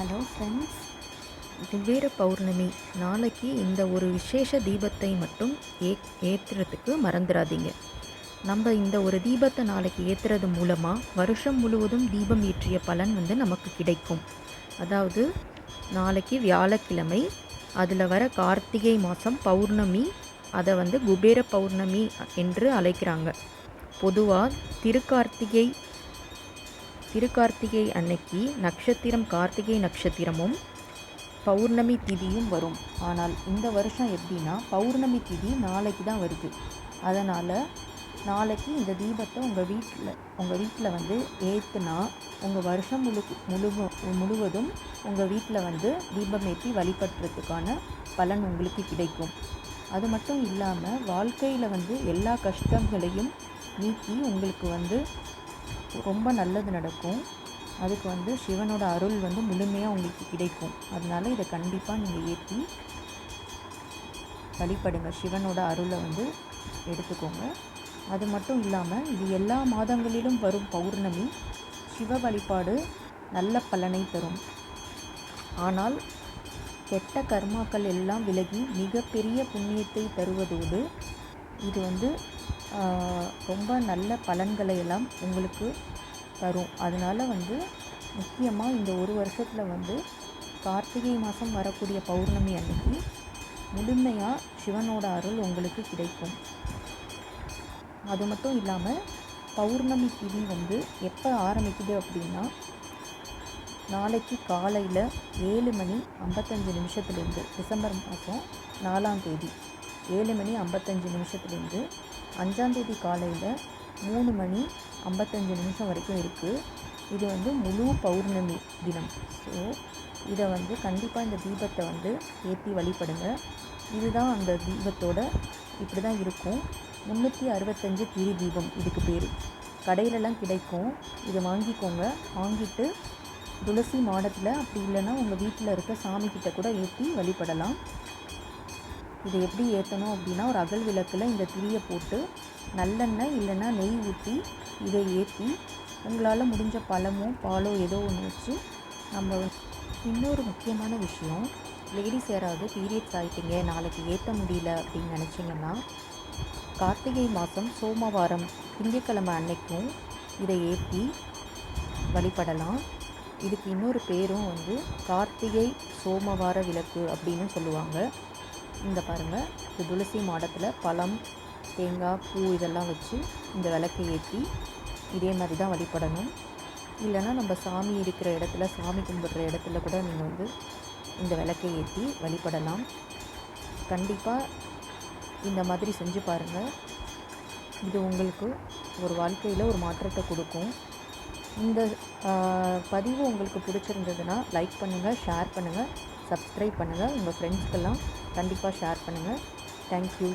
Hello friends. Kubera பௌர்ணமி. நாளைக்கு இந்த ஒரு விசேஷ தீபத்தை மட்டும் ஏ ஏற்றுறதுக்கு மறந்துடாதீங்க நம்ம இந்த ஒரு தீபத்தை நாளைக்கு ஏற்றுறது மூலமாக வருஷம் முழுவதும் தீபம் ஏற்றிய பலன் வந்து நமக்கு கிடைக்கும். அதாவது நாளைக்கு வியாழக்கிழமை அதில் வர கார்த்திகை மாதம் பௌர்ணமி அதை வந்து குபேர பௌர்ணமி என்று அழைக்கிறாங்க. பொதுவாக திருக்கார்த்திகை திருக்கார்த்திகை அன்னைக்கு நட்சத்திரம் கார்த்திகை நட்சத்திரமும் பௌர்ணமி திதியும் வரும். ஆனால் இந்த வருஷம் எப்படின்னா பௌர்ணமி திதி நாளைக்கு தான் வருது. அதனால் நாளைக்கு இந்த தீபத்தை உங்கள் வீட்டில் உங்கள் வீட்டில் வந்து ஏற்றுனா உங்கள் வருஷம் முழு முழு முழுவதும் உங்கள் வீட்டில் வந்து தீபம் ஏற்றி வழிபடுறதுக்கான பலன் உங்களுக்கு கிடைக்கும். அது மட்டும் இல்லாமல் வாழ்க்கையில் வந்து எல்லா கஷ்டங்களையும் நீக்கி உங்களுக்கு வந்து ரொம்ப நல்லது நடக்கும். அதுக்கு வந்து சிவனோட அருள் வந்து முழுமையாக உங்களுக்கு கிடைக்கும். அதனால இதை கண்டிப்பாக நீங்கள் ஏற்றி வழிபடுங்க. சிவனோட அருளை வந்து எடுத்துக்கோங்க. அது மட்டும் இல்லாமல் இது எல்லா மாதங்களிலும் வரும் பௌர்ணமி சிவ வழிபாடு நல்ல பலனை தரும். ஆனால் கெட்ட கர்மாக்கள் எல்லாம் விலகி மிகப்பெரிய புண்ணியத்தை தருவதோடு இது வந்து ரொம்ப நல்ல பலன்களை எல்லாம் உங்களுக்கு தரும். அதனால் வந்து முக்கியமாக இந்த ஒரு வருஷத்தில் வந்து கார்த்திகை மாதம் வரக்கூடிய பௌர்ணமி அன்னைக்கு முழுமையாக சிவனோட அருள் உங்களுக்கு கிடைக்கும். அது மட்டும் இல்லாமல் பௌர்ணமி திதி வந்து எப்போ ஆரம்பிக்குது அப்படின்னா நாளைக்கு காலையில் ஏழு மணி ஐம்பத்தஞ்சு நிமிஷத்துலேருந்து டிசம்பர் மாதம் நாலாம் தேதி. ஏழு மணி ஐம்பத்தஞ்சு நிமிஷத்துலேருந்து அஞ்சாந்தேதி காலையில் மூணு மணி ஐம்பத்தஞ்சு நிமிஷம் வரைக்கும் இருக்குது இது வந்து முழு பௌர்ணமி தினம். ஸோ இதை வந்து கண்டிப்பாக இந்த தீபத்தை வந்து ஏற்றி வழிபடுங்க. இதுதான் அந்த தீபத்தோட இப்படி தான் இருக்கும். முந்நூற்றி அறுபத்தஞ்சு திரி தீபம் இதுக்கு பேர். கடையிலலாம் கிடைக்கும். இதை வாங்கிக்கோங்க. வாங்கிட்டு துளசி மாடத்தில் அப்படி இல்லைன்னா உங்கள் வீட்டில் இருக்க சாமிக்கிட்ட கூட ஏற்றி வழிபடலாம். இதை எப்படி ஏற்றணும் அப்படின்னா ஒரு அகல் விளக்கில் இந்த திரியை போட்டு நல்லெண்ணெய் இல்லைன்னா நெய் ஊற்றி இதை ஏற்றி உங்களால் முடிஞ்ச பழமோ பாலோ ஏதோ ஒன்று வச்சு நம்ம இன்னொரு முக்கியமான விஷயம் லேடிஸ் யாராவது பீரியட்ஸ் ஆகிட்டீங்க நாளைக்கு ஏற்ற முடியல அப்படின்னு நினச்சிங்கன்னா கார்த்திகை மாதம் சோமவாரம் திங்கட்கிழமை அன்னைக்கும் இதை ஏற்றி வழிபடலாம். இதுக்கு இன்னொரு பேரும் வந்து கார்த்திகை சோமவார விளக்கு அப்படின்னு சொல்லுவாங்க. இந்த பாருங்கள் இது துளசி மாடத்தில் பழம் தேங்காய் பூ இதெல்லாம் வச்சு இந்த விளக்கை ஏற்றி இதே மாதிரி தான் வழிபடணும். இல்லைன்னா நம்ம சாமி இருக்கிற இடத்துல சாமி கும்பிடுற இடத்துல கூட நீங்கள் வந்து இந்த விளக்கை ஏற்றி வழிபடலாம். கண்டிப்பாக இந்த மாதிரி செஞ்சு பாருங்கள் இது உங்களுக்கு ஒரு வாழ்க்கையில் ஒரு மாற்றத்தை கொடுக்கும். இந்த பதிவு உங்களுக்கு பிடிச்சிருந்ததுன்னா லைக் பண்ணுங்கள் ஷேர் பண்ணுங்கள் சப்ஸ்கிரைப் பண்ணுங்கள் உங்கள் ஃப்ரெண்ட்ஸ்க்கெல்லாம் கண்டிப்பாக ஷேர் பண்ணுங்கள் தேங்க்யூ